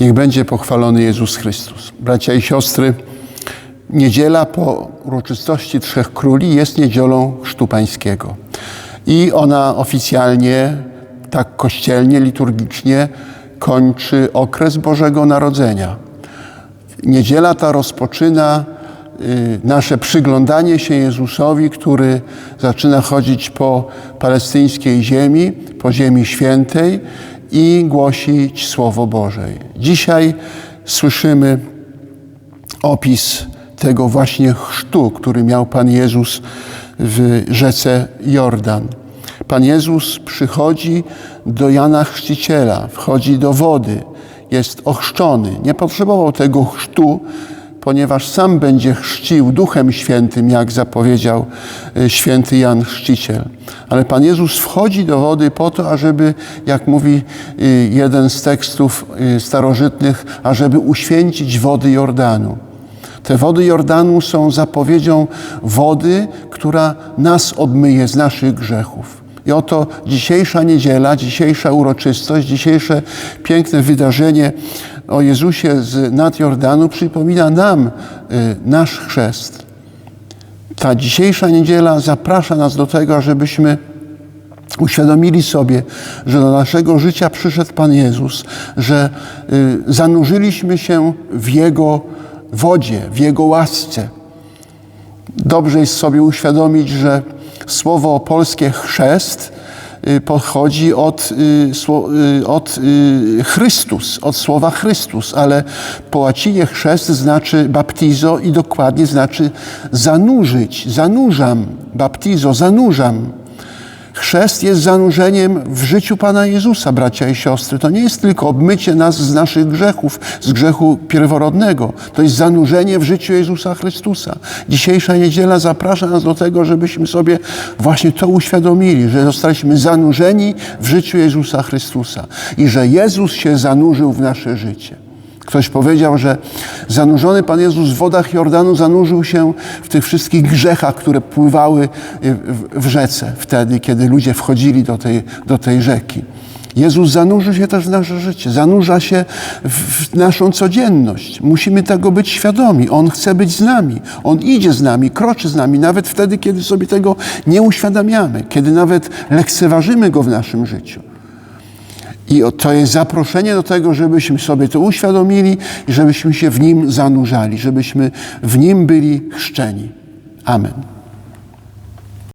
Niech będzie pochwalony Jezus Chrystus. Bracia i siostry, niedziela po uroczystości Trzech Króli jest niedzielą Chrztu Pańskiego. I ona oficjalnie, tak kościelnie, liturgicznie kończy okres Bożego Narodzenia. Niedziela ta rozpoczyna y, nasze przyglądanie się Jezusowi, który zaczyna chodzić po palestyńskiej ziemi, po ziemi świętej i głosić Słowo Boże. Dzisiaj słyszymy opis tego właśnie chrztu, który miał Pan Jezus w rzece Jordan. Pan Jezus przychodzi do Jana Chrzciciela, wchodzi do wody, jest ochrzczony. Nie potrzebował tego chrztu, ponieważ sam będzie chrzcił Duchem Świętym, jak zapowiedział y, święty Jan Chrzciciel. Ale Pan Jezus wchodzi do wody po to, ażeby, jak mówi y, jeden z tekstów y, starożytnych, ażeby uświęcić wody Jordanu. Te wody Jordanu są zapowiedzią wody, która nas obmyje z naszych grzechów. I oto dzisiejsza niedziela, dzisiejsza uroczystość, dzisiejsze piękne wydarzenie o Jezusie z nad Jordanu przypomina nam y, nasz chrzest. Ta dzisiejsza niedziela zaprasza nas do tego, żebyśmy uświadomili sobie, że do naszego życia przyszedł Pan Jezus, że y, zanurzyliśmy się w Jego wodzie, w Jego łasce. Dobrze jest sobie uświadomić, że słowo polskie chrzest pochodzi od, y, y, od y, Chrystus, od słowa Chrystus, ale po łacinie chrzest znaczy baptizo i dokładnie znaczy zanurzyć, zanurzam, baptizo, zanurzam. Chrzest jest zanurzeniem w życiu Pana Jezusa, bracia i siostry. To nie jest tylko obmycie nas z naszych grzechów, z grzechu pierworodnego. To jest zanurzenie w życiu Jezusa Chrystusa. Dzisiejsza niedziela zaprasza nas do tego, żebyśmy sobie właśnie to uświadomili, że zostaliśmy zanurzeni w życiu Jezusa Chrystusa i że Jezus się zanurzył w nasze życie. Ktoś powiedział, że zanurzony Pan Jezus w wodach Jordanu zanurzył się w tych wszystkich grzechach, które pływały w, w rzece wtedy, kiedy ludzie wchodzili do tej, do tej rzeki. Jezus zanurzył się też w nasze życie, zanurza się w naszą codzienność. Musimy tego być świadomi. On chce być z nami. On idzie z nami, kroczy z nami, nawet wtedy, kiedy sobie tego nie uświadamiamy, kiedy nawet lekceważymy Go w naszym życiu. I to jest zaproszenie do tego, żebyśmy sobie to uświadomili i żebyśmy się w Nim zanurzali, żebyśmy w Nim byli chrzczeni. Amen.